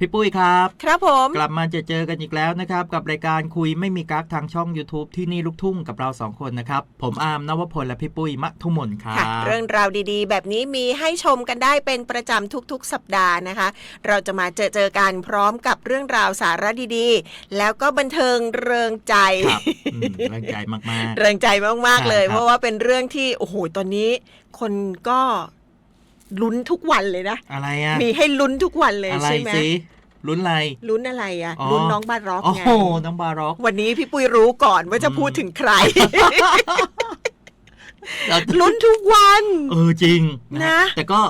พี่ปุ้ยครับ ครับผม กลับมาเจอเจอกันอีกแล้วนะครับ กับรายการคุยไม่มีกั๊กทางช่อง YouTube ที่นี่ลูกทุ่งกับเราสองคนนะครับ ผมอาร์มนวพลและพี่ปุ้ยมัทุมนครัค่ะบเรื่องราวดีๆ แบบนี้มีให้ชมกันได้เป็นประจำทุกๆ สัปดาห์นะคะ เราจะมาเจอเจอกันพร้อมกับเรื่องราวสาระดีๆ แล้วก็บันเทิงเริงใจครับอืมร่างใจมากเริงใจมากๆเลยครับเพราะว่าเป็นเรื่องที่โอ้โหตอนนี้ คนก็ ลุ้นทุกวันเลยนะๆอะไรอะ มีให้ลุ้นทุกวันเลยอะไรใช่ไหมสิลุ้นอะไร ลุ้นอะไรอะอ๋อลุ้นน้องบาร็อกโอ้ไงโห น้องบาร็อก วันนี้พี่ปุ้ยรู้ก่อนว่าจะพูดถึงใครเราลุ้นทุกวัน เออจริงนะ แต่ก็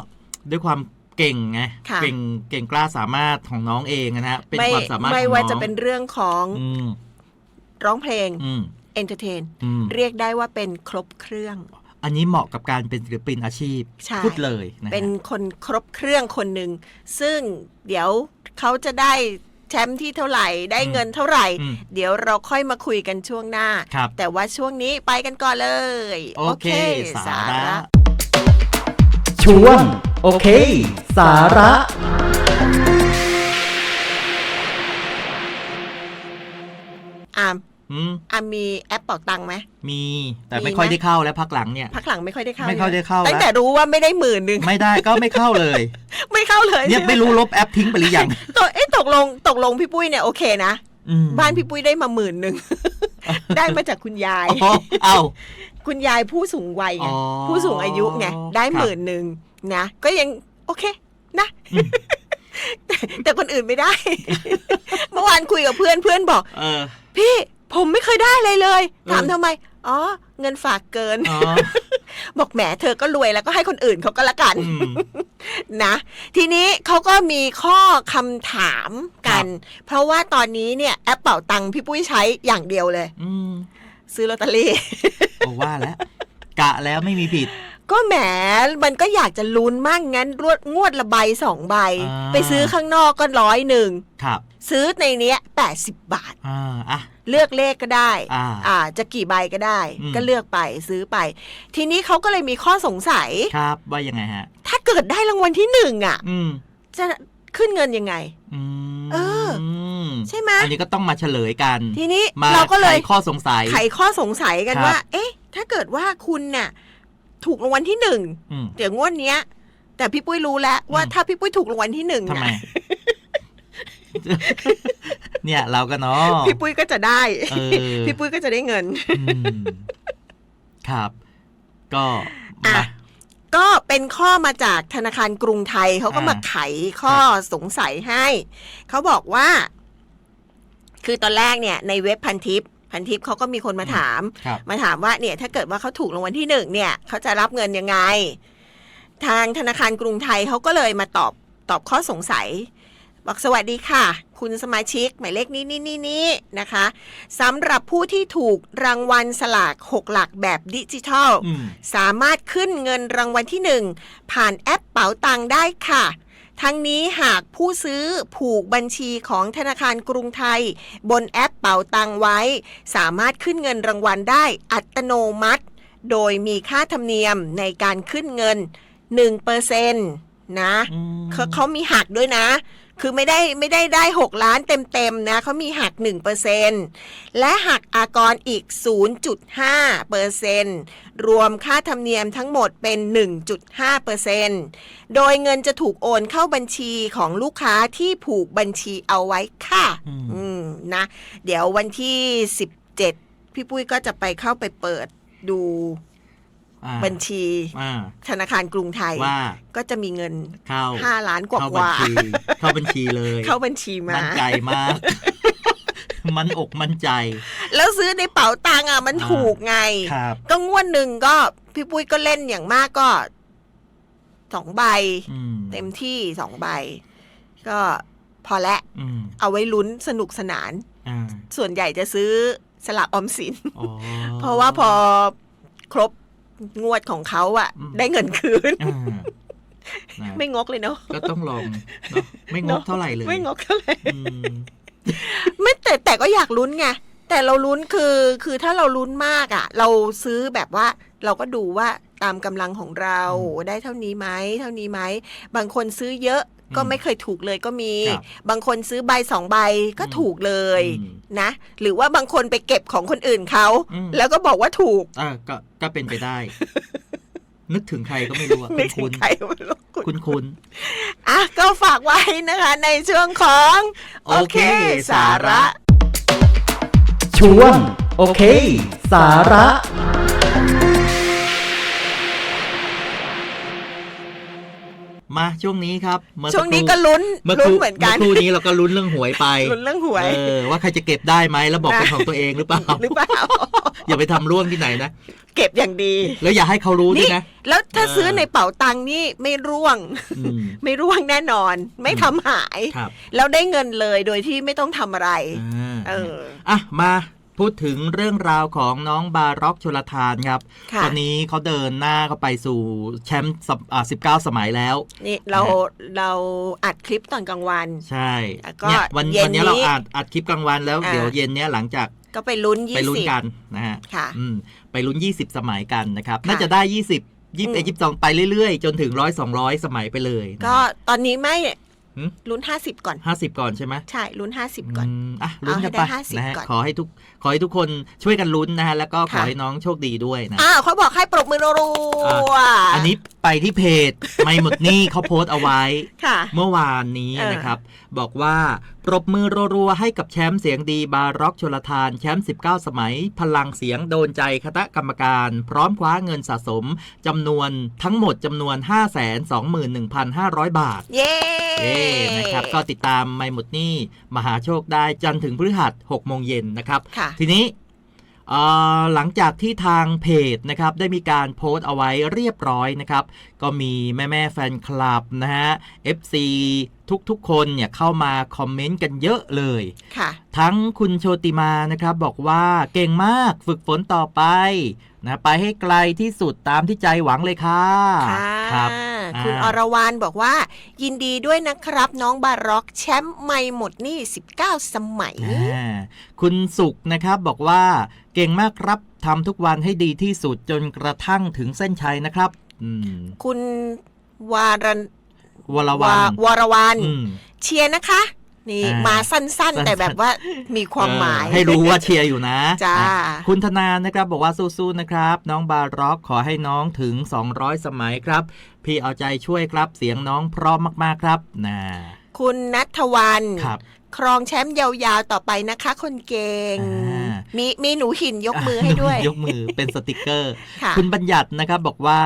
ด้วยความเก่งไงค่ะเก่ง เก่งกล้าสามารถของน้องเองนะฮะ เป็นไม่ความสามารถไม่ของว่าน้องจะเป็นเรื่องของอืมร้องเพลงอืมเอนเตอร์เทนอืมเรียกได้ว่าเป็นครบเครื่อง อันนี้เหมาะกับการเป็นศิลปินอาชีพใช่พูดเลยนะฮะเป็นคนครบเครื่องคนหนึ่ง ซึ่งเดี๋ยวเขาจะได้แชมป์ที่เท่าไหร่ได้เงินเท่าไหร่อืมเดี๋ยวเราค่อยมาคุยกันช่วงหน้าครับแต่ว่าช่วงนี้ไปกันก่อนเลย โอเค สาระ ช่วง โอเค สาระอาม อืมอามมีแอปเป่าตังค์ไหมมี แต่มีไม่ค่อยไหมได้เข้าแล้วพักหลังเนี่ยพักหลังไม่ค่อยได้เข้าไม่ค่อยได้เข้าตั้งแล้วแต่รู้ว่าไม่ได้หมื่นหนึ่งไม่ได้ก็ไม่เข้าเลย ไม่เข้าเลยเนี่ยใช่หไม่รู้ลบแอปทิ้งไปหรือยังตกเอ๊ะตกลงตกลงพี่ปุ้ยเนี่ยโอเคนะอืมบ้านพี่ปุ้ยได้มาหมื่นหนึ่งได้มาจากคุณยายอ๋อเอาคุณยายผู้สูงวัยไงอ๋อผู้สูงอายุไงได้ครับหมื่นหนึ่งนะก็ยังโอเคนะอืมแต่แต่คนอื่นไม่ได้ เมื่อวานคุยกับเพื่อนเพื่อนบอกเออพี่ ผมไม่เคยได้เลยเลยเออถามทำไม อ๋อ เงินฝากเกินอ๋อบอกแหมเธอก็รวยแล้วก็ให้คนอื่นเขาก็ละกันอืมนะ ทีนี้เขาก็มีข้อคำถามกัน เพราะว่าตอนนี้เนี่ยแอปเป่าตังค์พี่ปุ้ยใช้อย่างเดียวเลยอืมซื้อลอตเตอรี่โอ้ว่าแล้ว กะแล้วไม่มีผิดก็แหม มันก็อยากจะลุ้นมากงั้นรวดงวดละใบสองใบอ่าไปซื้อข้างนอกก็ร้อยหนึ่งครับ ซื้อในเนี้ยแปดสิบบาท อ่าอะ เลือกเลขก็ได้อ่าจะกี่ใบก็ได้ อืม ก็เลือกไปซื้อไป ทีนี้เขาก็เลยมีข้อสงสัย ครับว่ายังไงฮะ ถ้าเกิดได้รางวัลที่หนึ่งอะ อืมจะขึ้นเงินยังไง อืมเออใช่ไหม อันนี้ก็ต้องมาเฉลยกันทีนี้มาเราก็เลยไขข้อสงสัย ไขข้อสงสัยกันครับ ว่า เอ๊ะ ถ้าเกิดว่าคุณน่ะถูกรางวัลที่หนึ่งอืม เดี๋ยวงวดเนี้ย แต่พี่ปุ้ยรู้แล้วว่าอืม ถ้าพี่ปุ้ยถูกรางวัลที่หนึ่งทำไม น่ะ เนี่ยเราก็เนาะพี่ปุ้ยก็จะได้เออพี่ปุ้ยก็จะได้เงินอืมครับ ก็อะมาก็เป็นข้อมาจากธนาคารกรุงไทยเขาก็อ่ามมาไขข้อสงสัยให้ เขาบอกว่า คือตอนแรกเนี่ย ในเว็บพันทิปพันทิปเขาก็มีคนมาถามครับมาถามว่าเนี่ย ถ้าเกิดว่าเขาถูกรางวัลที่หนึ่งเนี่ยเขาจะรับเงินยังไง ทางธนาคารกรุงไทยเขาก็เลยมาตอบตอบข้อสงสัย บอกสวัสดีค่ะ คุณสมาชิกหมายเลขนี้นี่นี่นี่นะคะสำหรับผู้ที่ถูกรางวัลสลาก 6 หลักแบบดิจิทัลอืมสามารถขึ้นเงินรางวัลที่ 1 ผ่านแอปเป๋าตังค์ได้ค่ะทั้งนี้หากผู้ซื้อผูกบัญชีของธนาคารกรุงไทย บนแอปเป๋าตังค์ไว้ สามารถขึ้นเงินรางวัลได้อัตโนมัติ โดยมีค่าธรรมเนียมในการขึ้นเงิน1%นะอืมเขาเขามีหักด้วยนะ คือไม่ได้ไม่ได้ได้ 6 ล้านเต็มๆนะเขามีหัก 1%และหักอากรอีก 0.5%รวมค่าธรรมเนียมทั้งหมดเป็น 1.5%โดยเงินจะถูกโอนเข้าบัญชีของลูกค้าที่ผูกบัญชีเอาไว้ค่ะอืมอืมนะ เดี๋ยววันที่ 17 พี่ปุ้ยก็จะไปเข้าไปเปิดดูอ่า บัญชีอ่าธนาคารกรุงไทยว่าก็จะมีเงินเข้า5ล้านกว่าเข้ากบัญว่าชีเข้าบัญชีเลย เข้าบัญชีมามั่นใจมาก มันอกมั่นใจ แล้วซื้อในเป๋าตังค์อะมันอ่าถูกไงครับก็งวดหนึ่งก็พี่ปุ้ยก็เล่นอย่างมากก็สองใบอืมเต็มที่สองใบ ก็พอละอืมเอาไว้ลุ้นสนุกสนานอ่าส่วนใหญ่จะซื้อสลากออมสินอ๋อเพราะว่าพอครบ งวดของเขาอะอืม ได้เงินคืน อ่านะไม่งกเลยเนาะก็ต้องลองเนอะไม่งกเท่าไหร่เลยไม่งกเท่าไหร่อืม ไม่แต่แต่ก็อยากลุ้นไงแต่เราลุ้นคือคือถ้าเราลุ้นมากอะ่ะเราซื้อแบบว่า เราก็ดูว่าตามกำลังของเราได้เท่านี้ไหมเท่านี้ไหมบางคนซื้อเยอะ ก็ไม่เคยถูกเลยก็มีครับบางคนซื้อใบสองใบก็อืมถูกเลยอืมนะ หรือว่าบางคนไปเก็บของคนอื่นเขาอืมแล้วก็บอกว่าถูกอ่าก็ก็เป็นไปได้ นึกถึงใครก็ไม่รู้อะนึกถึคุงณใครไม่รู้คุณคุณอะก็ฝากไว้นะคะ ในช่วงของ โอเค สาระ ช่วง โอเค สาระ มาช่วงนี้ครับเมื่อสัช่วงนี้ครู่ก็ลุ้นเมื่อคลุ้นรู่เหมือนกันเมื่อครู่นี้เราก็ลุ้นเรื่องหวยไปลุ้นเรื่องหวยเออว่าใครจะเก็บได้ไหมแล้วบอกเป็นนะของตัวเองหรือเปล่าหรือเปล่าอย่าไปทำร่วงที่ไหนนะเก็บอย่างดี แล้วอย่าให้เขารู้ด้วยนี่นะแล้วถ้าเออซื้อในเป๋าตังค์นี่ไม่ร่วงอืมไม่ร่วงแน่นอน ไม่ทำหายครับแล้วได้เงินเลยโดยที่ไม่ต้องทำอะไรอ่าเอออะมา พูดถึงเรื่องราวของน้องบาร็อกชลทานครับค่ะตอนนี้เขาเดินหน้าเข้าไปสู่แชมป์สัปอ่า19สมัยแล้ว นี่เราเราอัดคลิปตอนกลางวัน ใช่แล้วก็เนี่ยวันเย็นวันนี้เรานี้อัดอัดคลิปกลางวันแล้วอ่าเดี๋ยวเย็นเนี้ยหลังจากก็ไปลุ้นยี่ไปลุ้นสิบกันนะฮะค่ะอืมไปลุ้น20สมัยกันนะครับค่ะน่าจะได้20อืม21 22ไปเรื่อยๆ จนถึง100 200สมัยไปเลยนะก็ตอนนี้ไม่หืม ลุ้นห้าสิบก่อน50ก่อนใช่ไหมใช่ลุ้นห้าสิบก่อนมอะลุ้นกันไปเอาให้ได้50นะฮะก่อนขอให้ทุกขอให้ทุกคนช่วยกันลุ้นนะฮะแล้วก็ขอค่ะให้น้องโชคดีด้วยนะอ้าวเขาบอกให้ปรบมือรัวๆอันนี้ไปที่เพจไม่หมดหนี่เขาโพสต์เอาไว้ค่ะเมื่อวานนี้เออนะครับ บอกว่า ปรบมือรัวๆให้กับแชมป์เสียงดีบาร็อกชลทานแชมป์ 19 สมัย พลังเสียงโดนใจคณะกรรมการ พร้อมคว้าเงินสะสมจำนวนทั้งหมดจำนวน 521,500 บาท เย้เย้นะครับ ก็ติดตามไม่หมดหนี่มหาโชคได้จันทร์ถึงพฤหัส6โมงเย็นนะครับค่ะทีนี้เอ่อ หลังจากที่ทางเพจนะครับได้มีการโพสต์เอาไว้เรียบร้อยนะครับ ก็มีแม่ๆแฟนคลับนะฮะ FC ทุกๆคนเนี่ยเข้ามาคอมเมนต์กันเยอะเลยค่ะ ทั้งคุณโชติมานะครับบอกว่าเก่งมากฝึกฝนต่อไปนะไปให้ไกลที่สุดตามที่ใจหวังเลยค่ะค่ะครับ คุณอ่าอรวรรณบอกว่า ยินดีด้วยนะครับ น้องบาร็อกแชมป์ไม่หมดหนี่ 19 สมัยอ่าคุณสุขนะครับบอกว่าเก่งมากครับทำทุกวันให้ดีที่สุดจนกระทั่งถึงเส้นชัยนะครับอืมคุณวารันวรวันวรวันอืมเชียร์นะคะ นี่อ่ามมาสั้นสั้นๆๆแต่แบบว่ามีความหมายเออให้รู้ว่าเชียร์อยู่นะ จ้านะคุณธนานะครับบอกว่าสู้ๆนะครับ น้องบาร็อกขอให้น้องถึง 200 สมัยครับ พี่เอาใจช่วยครับเสียงน้องเพร้อมมากๆครับนะคุณนัทวันครับครองแชมป์ยาวๆ ต่อไปนะคะ คนเก่งอ่ามีมีหนูหินยกมือให้ด้วย ยกมือเป็นสติกเกอร์ค่ะคุณบัญญัตินะครับบอกว่า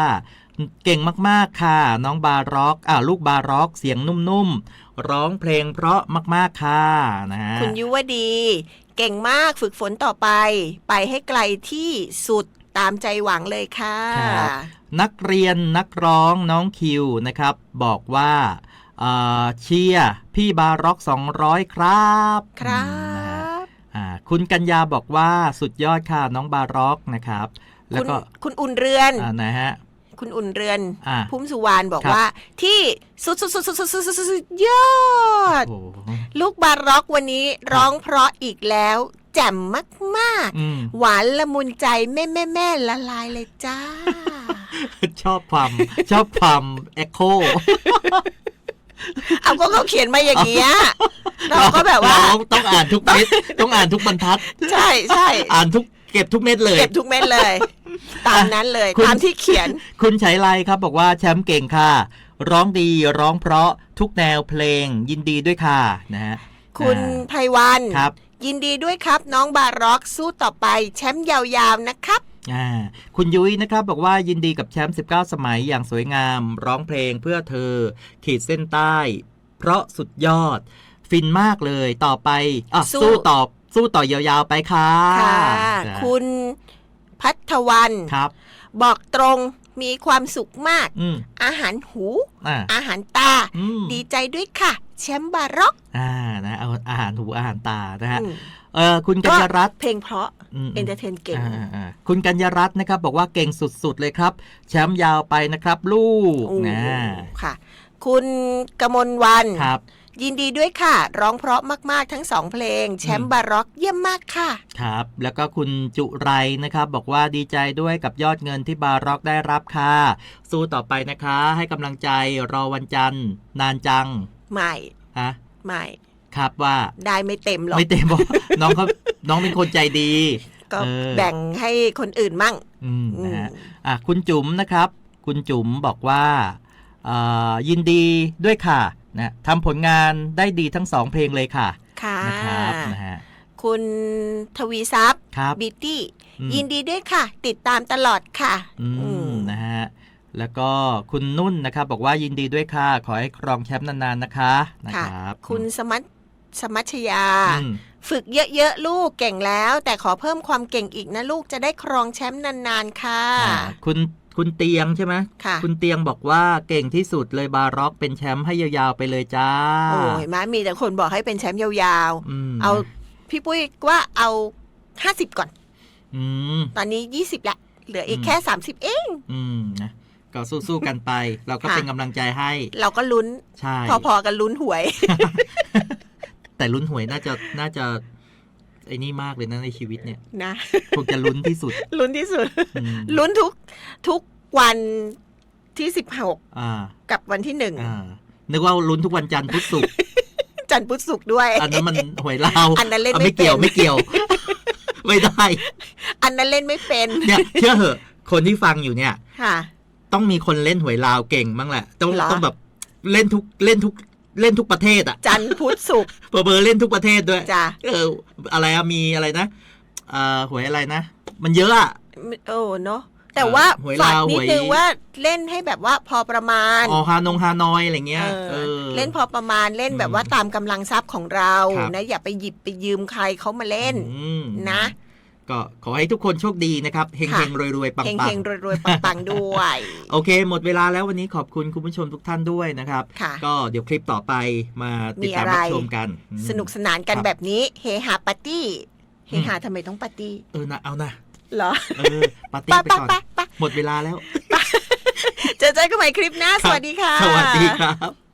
เก่งมากๆค่ะ น้องบาร็อกอ่าลูกบาร็อกเสียงนุ่มๆ ร้องเพลงเพราะมากๆค่ะนะฮะคุณยุวดี เก่งมากฝึกฝนต่อไป ไปให้ไกลที่สุดตามใจหวังเลยค่ะครับนักเรียนนักร้องน้องคิวนะครับ บอกว่าเอ่อเชียร์พี่บาร็อก 200 ครับ ครัอืมนะฮะบอ่าคุณกัญญาบอกว่าสุดยอดค่ะน้องบาร็อกนะครับ แล้วคุณก็คุณอุ่นเรือนอ่านะฮะ คุณอุ่นเรือนพุ่มสุวรรณบอกว่า ที่สุดสุดสุดสุดสุดสุดสุดยอดลูกบาร็อกวันนี้ร้องเพราะอีกแล้ว แจ่มมากอืม ๆ หวานละมุนใจแม่แม่แม่ละลายเลยจ้า ชอบความ ชอบความเอ็กโคเอาก็เขาเขียนมาอย่างเงี้ยเราก็แบบว่าต้องอ่านทุกเม็ดต้องอ่านทุกบรรทัด ใช่ใช่อ่านทุกเก็บทุกเม็ดเลย เก็บทุกเม็ดเลย ตามนั้นเลย คุณ ตามที่เขียน คุณชัยไลครับบอกว่าแชมป์เก่งค่ะ ร้องดีร้องเพราะทุกแนวเพลงยินดีด้วยค่ะนะฮะคุณอ่า ไพวันครับ ยินดีด้วยครับ น้องบาร็อกสู้ต่อไป แชมป์ยาวๆนะครับ อ่าคุณยุ้ยนะครับบอกว่ายินดีกับแชมป์ 19 สมัยอย่างสวยงาม ร้องเพลงเพื่อเธอ ขีดเส้นใต้ เพราะสุดยอด ฟินมากเลยต่อไปอะสู้ สู้ต่อสู้ต่อยาวๆไปค่ะค่ะจ้ะคุณ พัทวันครับ บอกตรงมีความสุขมาก อืมอาหารหู อ่า อาหารตา อืม ดีใจด้วยค่ะ แชมป์บาร็อกอ่านะเอาอาหารหูอาหารตานะฮะอืมเออคุณกัญญารัตน์ เพลงเพราะอืม เอนเตอร์เทนเก่ง อ่าอ่าคุณกัญญารัตน์นะครับ บอกว่าเก่งสุดๆเลยครับ แชมป์ยาวไปนะครับ ลูกโอ้นะ ค่ะ คุณกมลวันครับ ยินดีด้วยค่ะ ร้องเพราะมาก ๆ ทั้งสองเพลง แชมอืป์มบาร็อกเยี่ยมมากค่ะ ครับ แล้วก็คุณจุไรนะครับ บอกว่าดีใจด้วยกับยอดเงินที่บาร็อกได้รับค่ะ สู้ต่อไปนะคะ ให้กำลังใจรอวันจันทร์นานจังไม่ฮะไม่ครับว่าได้ไม่เต็มหรอกไม่เต็มบอกน้องเขาน้องเป็นคนใจดี ก็เออแบ่งให้คนอื่นมั่ง อืมอืนะมฮะอะคุณจุ๋มนะครับ คุณจุ๋มบอกว่าเอ่อ ยินดีด้วยค่ะนะทำผลงานได้ดีทั้งสองเพลงเลยค่ะ ค่ะนะครับนะฮะคุณทวีทรัพย์ครับบิตตี้อืมยินดีด้วยค่ะ ติดตามตลอดค่ะ อือืมมนะฮะแล้วก็คุณนุ่นนะครับ บอกว่ายินดีด้วยค่ะ ขอให้ครองแชมป์นานๆนะคะนะค่ะครับคุณสมัชสมัชยาอืมฝึกเยอะๆ ลูกเก่งแล้ว แต่ขอเพิ่มความเก่งอีกนะลูกจะได้ครองแชมป์นานๆ ค่ะอ่าคุณ คุณเตียงใช่ไหมค่ะ คุณเตียงบอกว่าเก่งที่สุดเลยบาร็อกเป็นแชมป์ให้ยาวๆไปเลยจ้า โอ้ยมามีแต่คนบอกให้เป็นแชมป์ยาวมๆ เอาพี่ปุ้ยว่าเอา50ก่อน อืม ตอนนี้20ละ เหลืออีกอืม แค่30เอง อืมนะก็สู้ๆกันไป เราก็ค่ะ เป็นกำลังใจให้ เราก็ลุ้น ใช่ พอๆกันลุ้นหวย แต่ลุ้นหวยน่าจะน่าจะ ไอ้นี่มากเลยนะในชีวิตเนี่ยนะคงจะลุ้นที่สุด ลุ้นที่สุด อืมลุ้นทุกทุกวันที่16อ่า กับวันที่หนึ่งอ่า นึกว่าลุ้นทุกวันจันทร์พุธศุกร์ จันทร์พุธศุกร์ด้วย อันนั้นมันหวยลาวอันนั้นเล่นอะไม่ไม่เกี่ยวเป็น ไม่เกี่ยว ไม่ได้ อันนั้นเล่นไม่เป็นเนี่ยเชื่อเหอะ คนที่ฟังอยู่เนี่ย ค่ะ ต้องมีคนเล่นหวยลาวเก่งบ้างแหละ ต้องเหรอ ต้องแบบเล่นทุกเล่นทุก เล่นทุกประเทศอะ จันทร์พุธศุกร์เบอร์เล่นทุกประเทศด้วยจ้ะเอออะไรอะมีอะไรนะเอ่อหวยอะไรนะ มันเยอะอะโอ้เนาะแต่ว่าหวยฝาลากวนิดหวยนึงว่าเล่นให้แบบว่าพอประมาณออฮานงฮานอยอะไรเงี้ยเออเออเล่นพอประมาณเล่นอืมแบบว่าตามกำลังทรัพย์ของเราครับนะอย่าไปหยิบไปยืมใครเขามาเล่นอืมนะ ก็ขอให้ทุกคนโชคดีนะครับเฮงค่ะเฮงรวยรวยๆปังเฮงปัเฮงงรวยๆปังๆด้วย โอเค หมดเวลาแล้ววันนี้ขอบคุณคุณผู้ชมทุกท่านด้วยนะครับค่ะก็เดี๋ยวคลิปต่อไปมาติดตามมีอะไรรับชมกันอืมสนุกสนานกันครับแบบนี้เฮฮาปาร์ตี้เฮอืมฮาทำไมต้องปาร์ตี้เออนะเอานะเหรอเออปาร์ตี้ปะไปปะก่อนปะปะหมดเวลาแล้วเจอเจอกันใหม่คลิปหน้าสวัสดีค่ะ สวัสดีครับ